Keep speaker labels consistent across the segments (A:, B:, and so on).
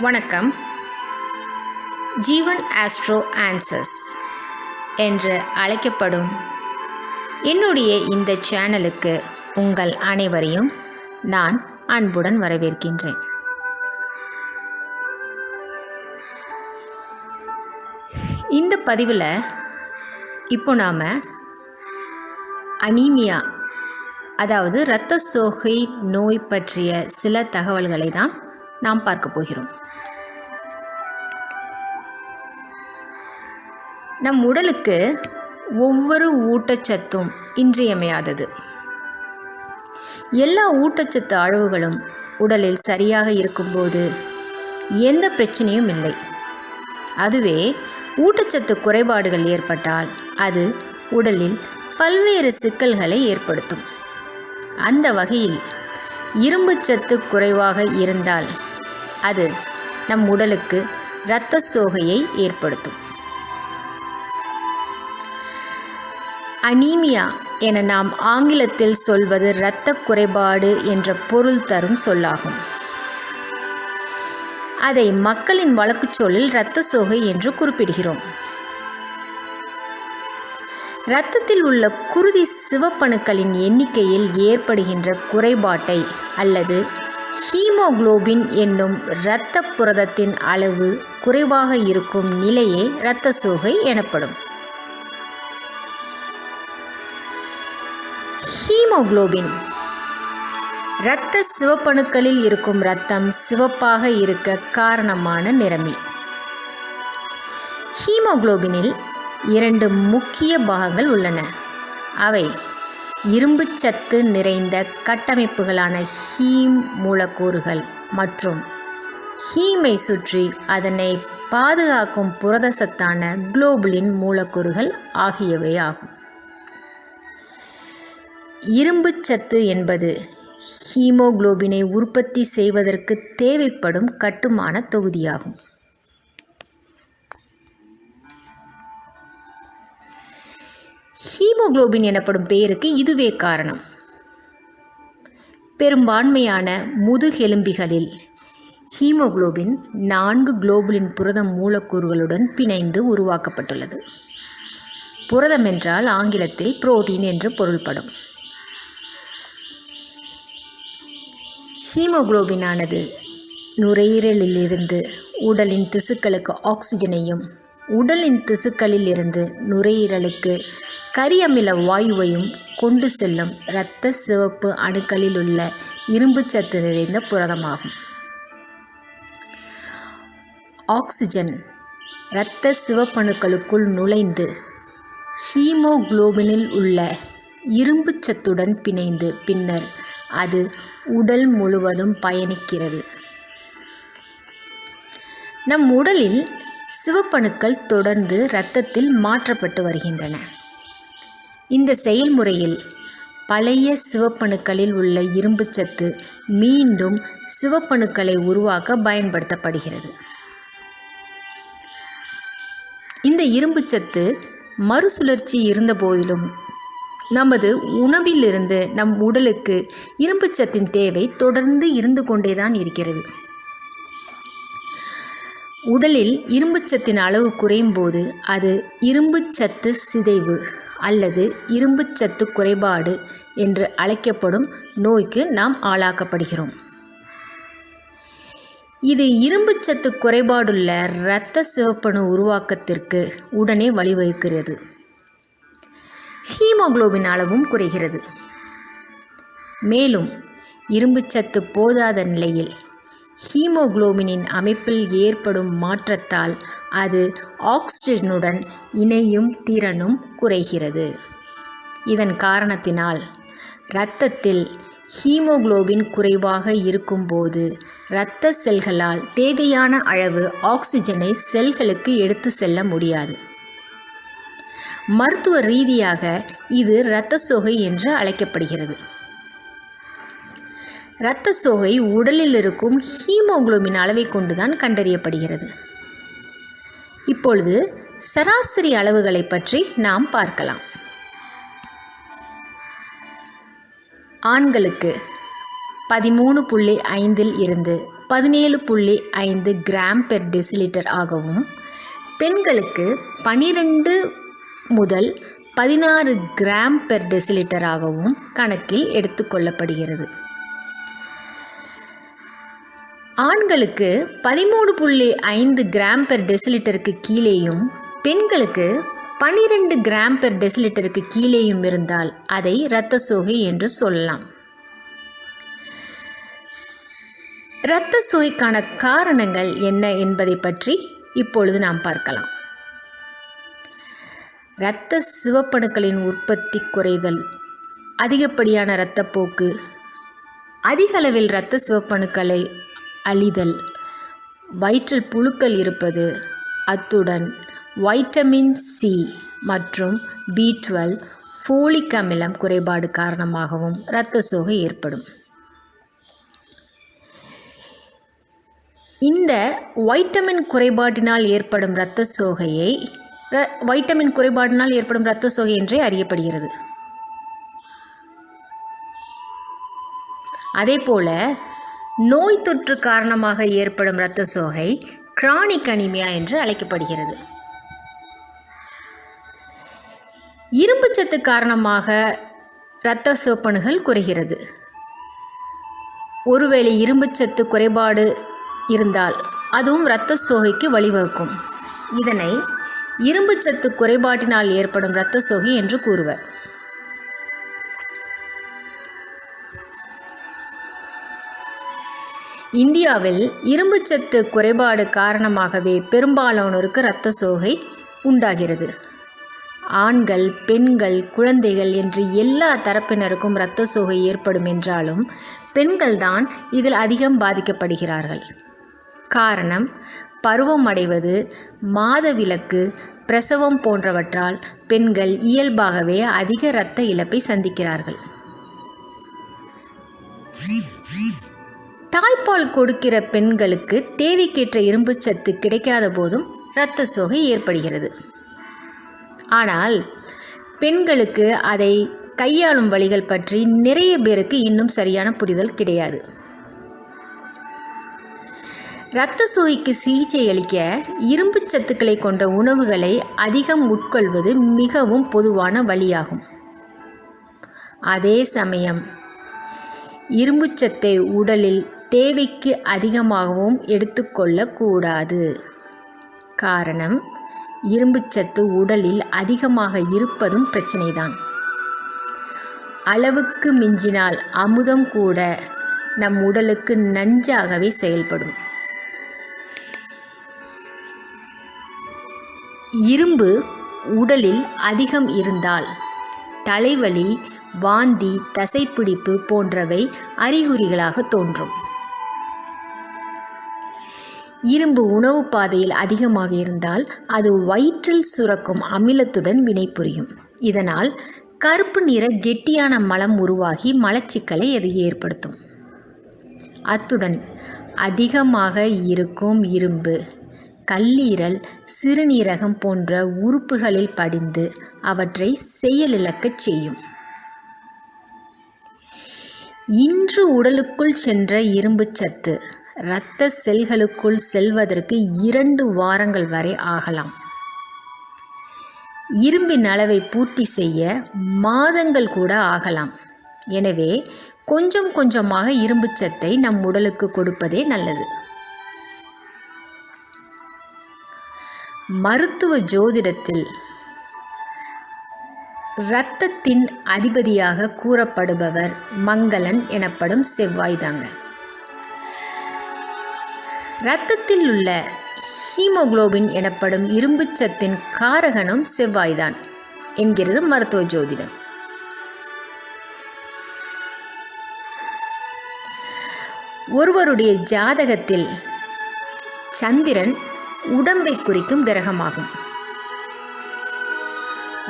A: வணக்கம். ஜீவன் astro answers என்று அழைக்கப்படும் என்னுடைய இந்த சேனலுக்கு உங்கள் அனைவரையும் நான் அன்புடன் வரவேற்கின்றேன். இந்த பதிவில் இப்போ நாம் அனீமியா அதாவது இரத்த சோகை நோய் பற்றிய சில தகவல்களை தான் நாம் பார்க்க போகிறோம். நம் உடலுக்கு ஒவ்வொரு ஊட்டச்சத்தும் இன்றியமையாதது. எல்லா ஊட்டச்சத்து அளவுகளும் உடலில் சரியாக இருக்கும்போது எந்த பிரச்சனையும் இல்லை. அதுவே ஊட்டச்சத்து குறைபாடுகள் ஏற்பட்டால் அது உடலில் பல்வேறு சிக்கல்களை ஏற்படுத்தும். அந்த வகையில் இரும்புச்சத்து குறைவாக இருந்தால் அது நம் உடலுக்கு இரத்த சோகையை ஏற்படுத்தும். அனீமியா என நாம் ஆங்கிலத்தில் சொல்வது இரத்த குறைபாடு என்ற பொருள் தரும் சொல்லாகும். அதை மக்களின் வழக்கு சொல்லில் இரத்த சோகை என்று குறிப்பிடுகிறோம். இரத்தத்தில் உள்ள குருதி சிவப்பணுக்களின் எண்ணிக்கையில் ஏற்படுகின்ற குறைபாட்டை அல்லது ஹீமோகுளோபின் என்னும் இரத்த புரதத்தின் அளவு குறைவாக இருக்கும் நிலையே இரத்த சோகை எனப்படும். ஹீமோகுளோபின் இரத்த சிவப்பணுக்களில் இருக்கும் இரத்தம் சிவப்பாக இருக்க காரணமான நிறமி. ஹீமோகுளோபினில் இரண்டு முக்கிய பாகங்கள் உள்ளன. அவை இரும்புச்சத்து நிறைந்த கட்டமைப்புகளான ஹீம் மூலக்கூறுகள் மற்றும் ஹீமை சுற்றி அதனை பாதுகாக்கும் புரத சத்தான குளோபுலின் மூலக்கூறுகள் ஆகியவை ஆகும். இரும்புச்சத்து என்பது ஹீமோகுளோபினை உற்பத்தி செய்வதற்கு தேவைப்படும் கட்டுமான தொகுதியாகும். ஹீமோகுளோபின் எனப்படும் பெயருக்கு இதுவே காரணம். பெரும்பான்மையான முதுகெலும்பிகளில் ஹீமோகுளோபின் நான்கு குளோபுலின் புரத மூலக்கூறுகளுடன் பிணைந்து உருவாக்கப்பட்டுள்ளது. புரதம் என்றால் ஆங்கிலத்தில் புரோட்டீன் என்று பொருள்படும். ஹீமோகுளோபினானது நுரையீரலிலிருந்து உடலின் திசுக்களுக்கு ஆக்சிஜனையும் உடலின் திசுக்களில் இருந்து நுரையீரலுக்கு கரியமில வாயுவையும் கொண்டு செல்லும் இரத்த சிவப்பு அணுக்களில் உள்ள இரும்புச்சத்து நிறைந்த புரதமாகும். ஆக்சிஜன் இரத்த சிவப்பணுக்களுக்குள் நுழைந்து ஹீமோகுளோபினில் உள்ள இரும்புச்சத்துடன் பிணைந்து பின்னர் அது உடல் முழுவதும் பயணிக்கிறது. நம் உடலில் சிவப்பணுக்கள் தொடர்ந்து இரத்தத்தில் மாற்றப்பட்டு வருகின்றன. இந்த செயல்முறையில் பழைய சிவப்பணுக்களில் உள்ள இரும்புச்சத்து மீண்டும் சிவப்பணுக்களை உருவாக்க பயன்படுத்தப்படுகிறது. இந்த இரும்புச்சத்து மறுசுழற்சி இருந்தபோதிலும் நமது உணவிலிருந்து நம் உடலுக்கு இரும்புச்சத்தின் தேவை தொடர்ந்து இருந்து கொண்டேதான் இருக்கிறது. உடலில் இரும்புச்சத்தின் அளவு குறையும் போது அது இரும்புச்சத்து சிதைவு அல்லது இரும்புச்சத்து குறைபாடு என்று அழைக்கப்படும் நோய்க்கு நாம் ஆளாக்கப்படுகிறோம். இது இரும்புச்சத்து குறைபாடுள்ள இரத்த சிவப்பணு உருவாக்கத்திற்கு உடனே வழிவகுக்கிறது. ஹீமோகுளோபின் அளவும் குறைகிறது. மேலும் இரும்புச்சத்து போதாத நிலையில் ஹீமோகுளோபினின் அமைப்பில் ஏற்படும் மாற்றத்தால் அது ஆக்சிஜனுடன் இணையும் திறனும் குறைகிறது. இதன் காரணத்தினால் இரத்தத்தில் ஹீமோகுளோபின் குறைவாக இருக்கும்போது இரத்த செல்களால் தேவையான அளவு ஆக்சிஜனை செல்களுக்கு எடுத்து செல்ல முடியாது. மருத்துவ ரீதியாக இது இரத்த சோகை என்று அழைக்கப்படுகிறது. இரத்த சோகை உடலில் இருக்கும் ஹீமோகுளோபின் அளவை கொண்டுதான் கண்டறியப்படுகிறது. இப்பொழுது சராசரி அளவுகளை பற்றி நாம் பார்க்கலாம். ஆண்களுக்கு பதிமூணு புள்ளி ஐந்தில் இருந்து பதினேழு புள்ளி ஐந்து கிராம் பெர் டெசிலிட்டர் ஆகவும் பெண்களுக்கு பனிரெண்டு முதல் பதினாறு கிராம் பெர் டெசிலிட்டர் ஆகவும் கணக்கில் எடுத்துக்கொள்ளப்படுகிறது ஆண்களுக்கு பதிமூணு புள்ளி ஐந்து கிராம் பெர் டெசிலிட்டருக்கு கீழேயும் பெண்களுக்கு பன்னிரெண்டு கிராம் பெர் டெசிலிட்டருக்கு கீழேயும் இருந்தால் அதை இரத்த சோகை என்று சொல்லலாம். இரத்த சோகைக்கான காரணங்கள் என்ன என்பதை பற்றி இப்பொழுது நாம் பார்க்கலாம். இரத்த சிவப்பணுக்களின் உற்பத்தி குறைதல் அதிகப்படியான இரத்தப்போக்கு அதிக அளவில் இரத்த சிவப்பணுக்களை அழிதல். வயிற்றில் புழுக்கள் இருப்பது. அத்துடன் வைட்டமின் சி மற்றும் பி டுவெல் ஃபோலிக் அமிலம் குறைபாடு காரணமாகவும் இரத்த சோகை ஏற்படும். இந்த வைட்டமின் குறைபாட்டினால் ஏற்படும் இரத்த சோகையை ர- வைட்டமின் குறைபாட்டினால் ஏற்படும் இரத்த சோகை என்றே அறியப்படுகிறது. அதேபோல நோய் தொற்று காரணமாக ஏற்படும் இரத்த சோகை கிரானிக் அனிமியா என்று அழைக்கப்படுகிறது. இரும்புச்சத்து காரணமாக இரத்த சோப்பணுகள் குறைகிறது. ஒருவேளை இரும்புச்சத்து குறைபாடு இருந்தால் அதுவும் இரத்த சோகைக்கு வழிவகுக்கும். இதனை இரும்புச்சத்து குறைபாட்டினால் ஏற்படும் இரத்த சோகை என்று கூறுவர். இந்தியாவில் இரும்புச்சத்து குறைபாடு காரணமாகவே பெரும்பாலானோருக்கு இரத்த சோகை உண்டாகிறது. ஆண்கள் பெண்கள் குழந்தைகள் என்று எல்லா தரப்பினருக்கும் இரத்த சோகை ஏற்படும் என்றாலும் பெண்கள்தான் இதில் அதிகம் பாதிக்கப்படுகிறார்கள். காரணம் பருவம் அடைவது மாதவிலக்கு பிரசவம் போன்றவற்றால் பெண்கள் இயல்பாகவே அதிக இரத்த இழப்பை சந்திக்கிறார்கள். தாய்ப்பால் கொடுக்கிற பெண்களுக்கு தேவைக்கேற்ற இரும்புச்சத்து கிடைக்காத போதும் இரத்த சோகை ஏற்படுகிறது. ஆனால் பெண்களுக்கு அதை கையாளும் வழிகள் பற்றி நிறைய பேருக்கு இன்னும் சரியான புரிதல் கிடையாது. இரத்த சோகைக்கு சிகிச்சை அளிக்க இரும்புச் சத்துக்களை கொண்ட உணவுகளை அதிகம் உட்கொள்வது மிகவும் பொதுவான வழியாகும். அதே சமயம் இரும்புச்சத்தை உடலில் தேவைக்கு அதிகமாகவும் எடுத்துக்கொள்ளக்கூடாது. காரணம் இரும்புச்சத்து உடலில் அதிகமாக இருப்பதும் பிரச்சனைதான். அளவுக்கு மிஞ்சினால் அமுதம் கூட நம் உடலுக்கு நஞ்சாகவே செயல்படும். இரும்பு உடலில் அதிகம் இருந்தால் தலைவலி வாந்தி தசைப்பிடிப்பு போன்றவை அறிகுறிகளாக தோன்றும். இரும்பு உணவு பாதையில் அதிகமாக இருந்தால் அது வயிற்றில் சுரக்கும் அமிலத்துடன் வினைபுரியும். இதனால் கருப்பு நிற கெட்டியான மலம் உருவாகி மலச்சிக்கலை அது ஏற்படுத்தும். அத்துடன் அதிகமாக இருக்கும் இரும்பு கல்லீரல் சிறுநீரகம் போன்ற உறுப்புகளில் படிந்து அவற்றை செயலிழக்கச் செய்யும். இன்று உடலுக்குள் சென்ற இரும்புச் சத்து இரத்த செல்களுக்குள் செல்வதற்கு இரண்டு வாரங்கள் வரை ஆகலாம். இரும்பின் அளவை பூர்த்தி செய்ய மாதங்கள் கூட ஆகலாம். எனவே கொஞ்சம் கொஞ்சமாக இரும்புச் சத்தை நம் உடலுக்கு கொடுப்பதே நல்லது. மருத்துவ ஜோதிடத்தில் இரத்தத்தின் அதிபதியாக கூறப்படுபவர் மங்களன் எனப்படும் செவ்வாய் தாங்க. இரத்தத்தில் உள்ள ஹீமோகுளோபின் எனப்படும் இரும்புச்சத்தின் காரகனும் செவ்வாய்தான் என்கிறது மருத்துவ ஜோதிடம். ஒருவருடைய ஜாதகத்தில் சந்திரன் உடம்பை குறிக்கும் கிரகமாகும்.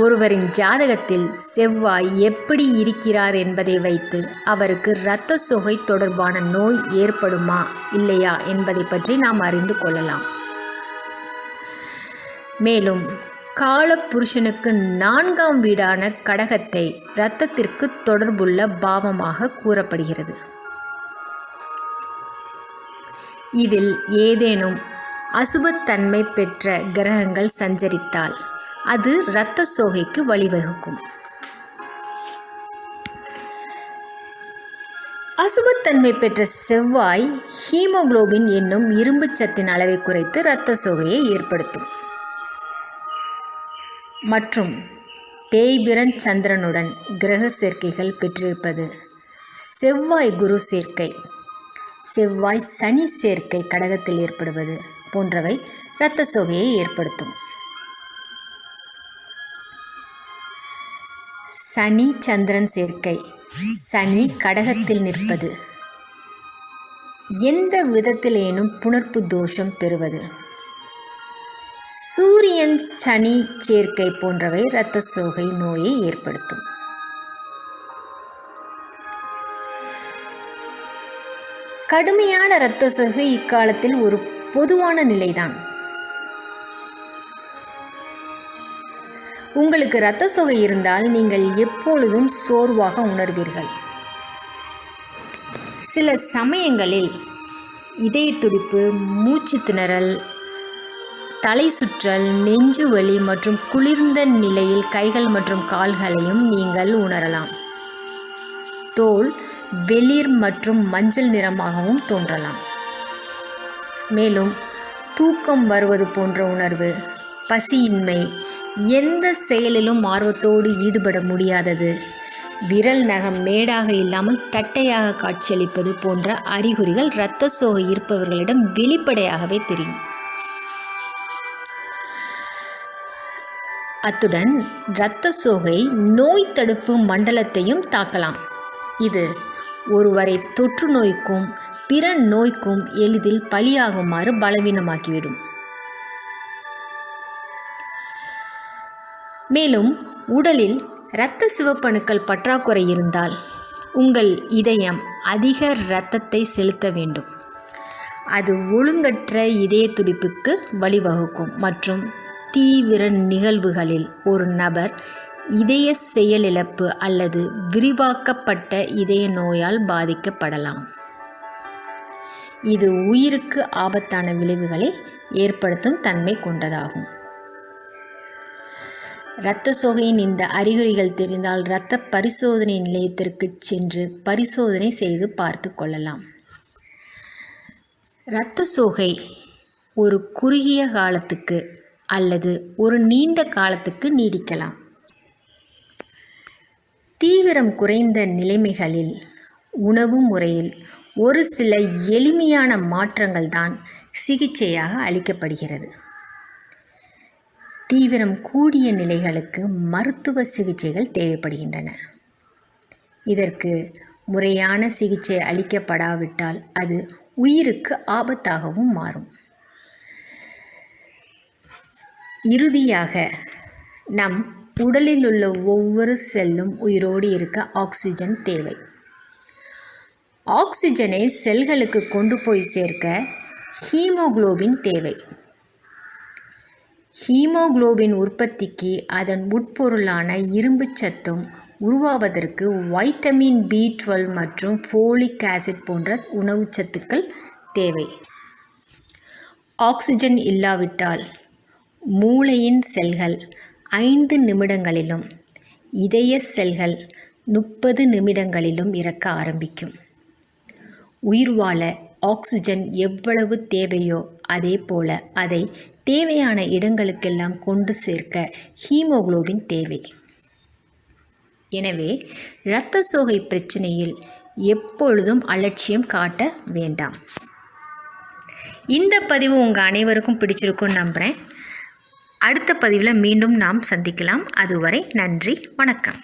A: ஒருவரின் ஜாதகத்தில் செவ்வாய் எப்படி இருக்கிறார் என்பதை வைத்து அவருக்கு இரத்த சுகை தொடர்பான நோய் ஏற்படுமா இல்லையா என்பதை பற்றி நாம் அறிந்து கொள்ளலாம். மேலும் கால புருஷனுக்கு நான்காம் வீடான கடகத்தை இரத்தத்திற்கு தொடர்புள்ள பாவமாக கூறப்படுகிறது. இதில் ஏதேனும் அசுபத்தன்மை பெற்ற கிரகங்கள் சஞ்சரித்தால் அது இரத்த சோகைக்கு வழிவகுக்கும். அசுபத்தன்மை பெற்ற செவ்வாய் ஹீமோகுளோபின் என்னும் இரும்புச் சத்தின் அளவை குறைத்து இரத்த சோகையை ஏற்படுத்தும். மற்றும் தேய்பிரன் சந்திரனுடன் கிரக சேர்க்கைகள் பெற்றிருப்பது செவ்வாய் குரு சேர்க்கை செவ்வாய் சனி சேர்க்கை கடகத்தில் ஏற்படுவது போன்றவை இரத்த சோகையை ஏற்படுத்தும். சனி சந்திரன் சேர்க்கை. சனி கடகத்தில் நிற்பது. எந்த விதத்திலேனும் புணர்ப்பு தோஷம் பெறுவது. சூரியன் சனி சேர்க்கை போன்றவை இரத்த சோகை நோயை ஏற்படுத்தும். கடுமையான இரத்த சோகை இக்காலத்தில் ஒரு பொதுவான நிலைதான். உங்களுக்கு இரத்த சோகை இருந்தால் நீங்கள் எப்பொழுதும் சோர்வாக உணர்வீர்கள். சில சமயங்களில் இதய துடிப்பு மூச்சு திணறல் தலை சுற்றல் நெஞ்சு வலி மற்றும் குளிர்ந்த நிலையில் கைகள் மற்றும் கால்களையும் நீங்கள் உணரலாம். தோல் வெளிர் மற்றும் மஞ்சள் நிறமாகவும் தோன்றலாம். மேலும் தூக்கம் வருவது போன்ற உணர்வு பசியின்மை எந்த செயலிலும் ஆர்வத்தோடு ஈடுபட முடியாதது. விரல் நகம் மேடாக இல்லாமல் தட்டையாக காட்சியளிப்பது போன்ற அறிகுறிகள் இரத்த சோகை இருப்பவர்களிடம் வெளிப்படையாகவே தெரியும். அத்துடன் இரத்த சோகை நோய் தடுப்பு மண்டலத்தையும் தாக்கலாம். இது ஒருவரை தொற்று நோய்க்கும் பிற நோய்க்கும் எளிதில் பலியாகுமாறு பலவீனமாக்கிவிடும். மேலும் உடலில் இரத்த சிவப்பணுக்கள் பற்றாக்குறை இருந்தால் உங்கள் இதயம் அதிக இரத்தத்தை செலுத்த வேண்டும். அது ஒழுங்கற்ற இதய துடிப்புக்கு வழிவகுக்கும் மற்றும் தீவிர நிகழ்வுகளில் ஒரு நபர் இதய செயலிழப்பு அல்லது விரிவாக்கப்பட்ட இதய நோயால் பாதிக்கப்படலாம். இது உயிருக்கு ஆபத்தான விளைவுகளை ஏற்படுத்தும் தன்மை கொண்டதாகும். இரத்த சோகையின் இந்த அறிகுறிகள் தெரிந்தால் இரத்த பரிசோதனை நிலையத்திற்கு சென்று பரிசோதனை செய்து பார்த்து கொள்ளலாம். இரத்த சோகை ஒரு குறுகிய காலத்துக்கு அல்லது ஒரு நீண்ட காலத்துக்கு நீடிக்கலாம். தீவிரம் குறைந்த நிலைமைகளில் உணவு முறையில் ஒரு சில எளிமையான மாற்றங்கள் தான் சிகிச்சையாக அளிக்கப்படுகிறது. தீவிரம் கூடிய நிலைகளுக்கு மருத்துவ சிகிச்சைகள் தேவைப்படுகின்றன. இதற்கு முறையான சிகிச்சை அளிக்கப்படாவிட்டால் அது உயிருக்கு ஆபத்தாகவும் மாறும். இறுதியாக நம் உடலில் உள்ள ஒவ்வொரு செல்லும் உயிரோடு இருக்க ஆக்சிஜன் தேவை. ஆக்சிஜனை செல்களுக்கு கொண்டு போய் சேர்க்க ஹீமோகுளோபின் தேவை. ஹீமோகுளோபின் உற்பத்திக்கு அதன் உட்பொருளான இரும்புச் சத்தும் உருவாவதற்கு வைட்டமின் பி டுவெல் மற்றும் ஃபோலிக் ஆசிட் போன்ற உணவுச்சத்துக்கள் தேவை. ஆக்சிஜன் இல்லாவிட்டால் மூளையின் செல்கள் ஐந்து நிமிடங்களிலும் இதய செல்கள் முப்பது நிமிடங்களிலும் இறக்க ஆரம்பிக்கும். உயிர் வாழ ஆக்சிஜன் எவ்வளவு தேவையோ அதே போல அதை தேவையான இடங்களுக்கெல்லாம் கொண்டு சேர்க்க ஹீமோகுளோபின் தேவை. எனவே இரத்த சோகை பிரச்சனையில் எப்பொழுதும் அலட்சியம் காட்ட வேண்டாம். இந்த பதிவு உங்கள் அனைவருக்கும் பிடிச்சிருக்கும்னு நம்புகிறேன் அடுத்த பதிவில் மீண்டும் நாம் சந்திக்கலாம். அதுவரை நன்றி வணக்கம்.